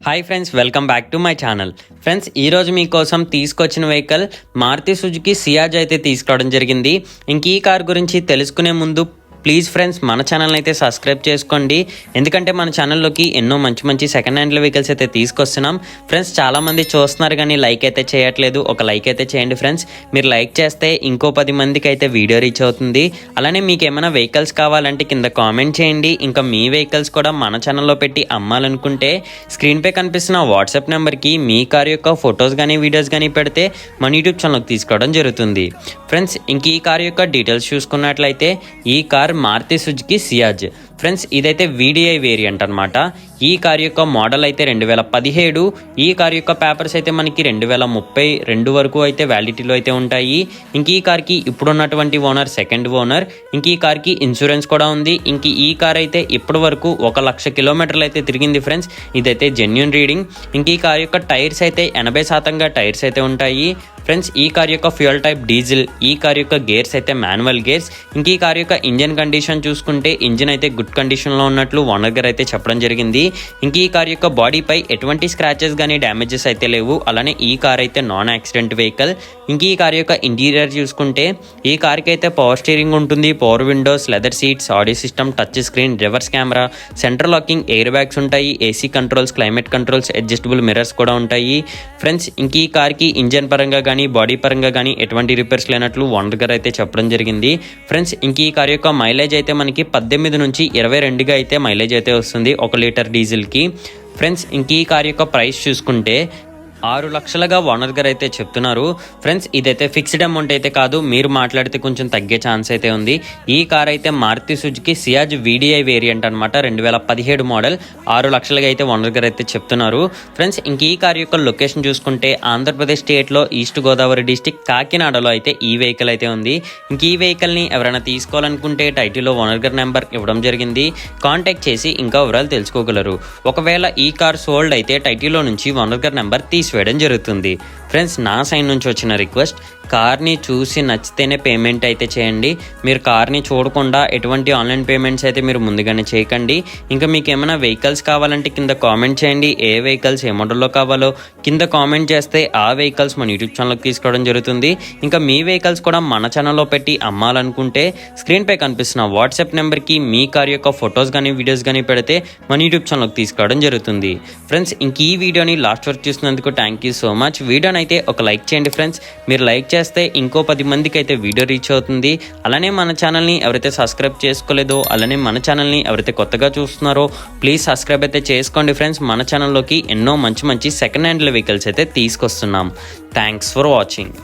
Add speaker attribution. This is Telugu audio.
Speaker 1: Hi friends welcome back to my channel friends ఈరోజు మీకోసం తీసుకొచ్చిన వెహికల్ మారుతి సుజుకి సియాజ్ అయితే తీసుకురావడం జరిగింది. ఇంక ఈ కార్ గురించి తెలుసుకునే ముందు ప్లీజ్ ఫ్రెండ్స్ మన ఛానల్ అయితే సబ్స్క్రైబ్ చేసుకోండి. ఎందుకంటే మన ఛానల్లోకి ఎన్నో మంచి మంచి సెకండ్ హ్యాండ్ వెహికల్స్ అయితే తీసుకొస్తున్నాం. ఫ్రెండ్స్ చాలామంది చూస్తున్నారు కానీ లైక్ అయితే చేయట్లేదు. ఒక లైక్ అయితే చేయండి ఫ్రెండ్స్ మీరు లైక్ చేస్తే ఇంకో పది మందికి అయితే వీడియో రీచ్ అవుతుంది. అలానే మీకు ఏమైనా వెహికల్స్ కావాలంటే కింద కామెంట్ చేయండి. ఇంకా మీ వెహికల్స్ కూడా మన ఛానల్లో పెట్టి అమ్మాలనుకుంటే స్క్రీన్పై కనిపిస్తున్న వాట్సాప్ నెంబర్కి మీ కార్ యొక్క ఫొటోస్ కానీ వీడియోస్ కానీ పెడితే మన యూట్యూబ్ ఛానల్కి తీసుకోవడం జరుగుతుంది. ఫ్రెండ్స్ ఇంక ఈ కార్ యొక్క డీటెయిల్స్ చూసుకున్నట్లయితే ఈ car Maruti Suzuki Ciaz. Friends ఇదైతే వీడిఐ వేరియంట్ అనమాట ఈ కారు యొక్క మోడల్ అయితే రెండు వేల పదిహేడు ఈ కారు యొక్క పేపర్స్ అయితే మనకి రెండు వేల ముప్పై రెండు వరకు అయితే వ్యాలిటీలో అయితే ఉంటాయి. ఇంక ఈ కార్కి ఇప్పుడున్నటువంటి ఓనర్ సెకండ్ ఓనర్ ఇంక ఈ కార్కి ఇన్సూరెన్స్ కూడా ఉంది. ఇంక ఈ కార్ అయితే ఇప్పటి వరకు ఒక లక్ష కిలోమీటర్లు అయితే తిరిగింది ఫ్రెండ్స్. ఇదైతే జెన్యున్ రీడింగ్ ఇంక ఈ కార్ యొక్క టైర్స్ అయితే ఎనభై శాతంగా టైర్స్ అయితే ఉంటాయి. ఫ్రెండ్స్ ఈ కార్ యొక్క ఫ్యూయల్ టైప్ డీజిల్ ఈ కార్ యొక్క గేర్స్ అయితే మాన్యువల్ గేర్స్. ఇంక ఈ కార్ యొక్క ఇంజన్ కండిషన్ చూసుకుంటే ఇంజిన్ అయితే గుడ్ కండిషన్లో ఉన్నట్లు ఓనర్ గారు అయితే చెప్పడం జరిగింది. ఇంక ఈ కార్ యొక్క బాడీపై ఎటువంటి స్క్రాచెస్ కానీ డ్యామేజెస్ అయితే లేవు. అలానే ఈ కార్ అయితే నాన్ యాక్సిడెంట్ వెహికల్ ఇంక ఈ కార్ యొక్క ఇంటీరియర్ చూసుకుంటే ఈ కార్కి అయితే పవర్ స్టీరింగ్ ఉంటుంది power windows leather seats audio system touch screen reverse camera centre locking air bags ఉంటాయి AC controls climate controls adjustable mirrors కూడా ఉంటాయి. ఫ్రెండ్స్ ఇంక ఈ కార్కి ఇంజన్ పరంగా కానీ బాడీ పరంగా కానీ ఎటువంటి రిపేర్స్ లేనట్లు ఓనర్ గారు అయితే చెప్పడం జరిగింది. ఫ్రెండ్స్ ఇంక ఈ కార్ యొక్క మైలేజ్ అయితే మనకి పద్దెనిమిది నుంచి ఇరవై రెండుగా అయితే మైలేజ్ అయితే వస్తుంది. ఒక లీటర్ డీజిల్కి. ఫ్రెండ్స్ ఇంక ఈ కార్ యొక్క ప్రైస్ చూసుకుంటే ఆరు లక్షలుగా ఓనర్ గారు అయితే చెప్తున్నారు. ఫ్రెండ్స్ ఇదైతే ఫిక్స్డ్ అమౌంట్ అయితే కాదు. మీరు మాట్లాడితే కొంచెం తగ్గే ఛాన్స్ అయితే ఉంది. ఈ కార్ అయితే Maruti Suzuki Ciaz VDI variant అనమాట రెండు వేల పదిహేడు మోడల్. ఆరు లక్షలుగా అయితే ఓనర్ గారు అయితే చెప్తున్నారు. ఫ్రెండ్స్ ఇంక ఈ కార్ యొక్క లొకేషన్ చూసుకుంటే ఆంధ్రప్రదేశ్ స్టేట్లో ఈస్ట్ గోదావరి డిస్టిక్ కాకినాడలో అయితే ఈ వెహికల్ అయితే ఉంది. ఇంక ఈ వెహికల్ని ఎవరైనా తీసుకోవాలనుకుంటే టైటిల్లో ఓనర్ గారి నెంబర్ ఇవ్వడం జరిగింది. కాంటాక్ట్ చేసి ఇంకా వివరాలు తెలుసుకోగలరు. ఒకవేళ ఈ కార్ సోల్డ్ అయితే టైటిల్లో నుంచి ఓనర్ గారి నెంబర్ వేయడం జరుగుతుంది. ఫ్రెండ్స్ నా సైడ్ నుంచి వచ్చిన రిక్వెస్ట్ కార్ని చూసి నచ్చితేనే పేమెంట్ అయితే చేయండి. మీరు కార్ని చూడకుండా ఎటువంటి ఆన్లైన్ పేమెంట్స్ అయితే మీరు ముందుగానే చేయకండి. ఇంకా మీకు ఏమైనా వెహికల్స్ కావాలంటే కింద కామెంట్ చేయండి. ఏ వెహికల్స్ ఏ మోడల్లో కావాలో కింద కామెంట్ చేస్తే ఆ వెహికల్స్ మన యూట్యూబ్ ఛానల్కి తీసుకోవడం జరుగుతుంది. ఇంకా మీ వెహికల్స్ కూడా మన ఛానల్లో పెట్టి అమ్మాలనుకుంటే స్క్రీన్పై కనిపిస్తున్న వాట్సాప్ నెంబర్కి మీ కార్ యొక్క ఫొటోస్ కానీ వీడియోస్ కానీ పెడితే మన యూట్యూబ్ ఛానల్కి తీసుకోవడం జరుగుతుంది. ఫ్రెండ్స్ ఇంక ఈ వీడియోని లాస్ట్ వరకు చూసినందుకు థ్యాంక్ యూ సో మచ్ వీడియోని అయితే ఒక లైక్ చేయండి ఫ్రెండ్స్. మీరు లైక్ చేస్తే ఇంకో పది మందికి అయితే వీడియో రీచ్ అవుతుంది. అలానే మన ఛానల్ని ఎవరైతే సబ్స్క్రైబ్ చేసుకోలేదో అలానే మన ఛానల్ని ఎవరైతే కొత్తగా చూస్తున్నారో ప్లీజ్ సబ్స్క్రైబ్ అయితే చేసుకోండి ఫ్రెండ్స్. మన ఛానల్లోకి ఎన్నో మంచి మంచి సెకండ్ హ్యాండ్ వెహికల్స్ అయితే తీసుకొస్తున్నాం. Thanks for watching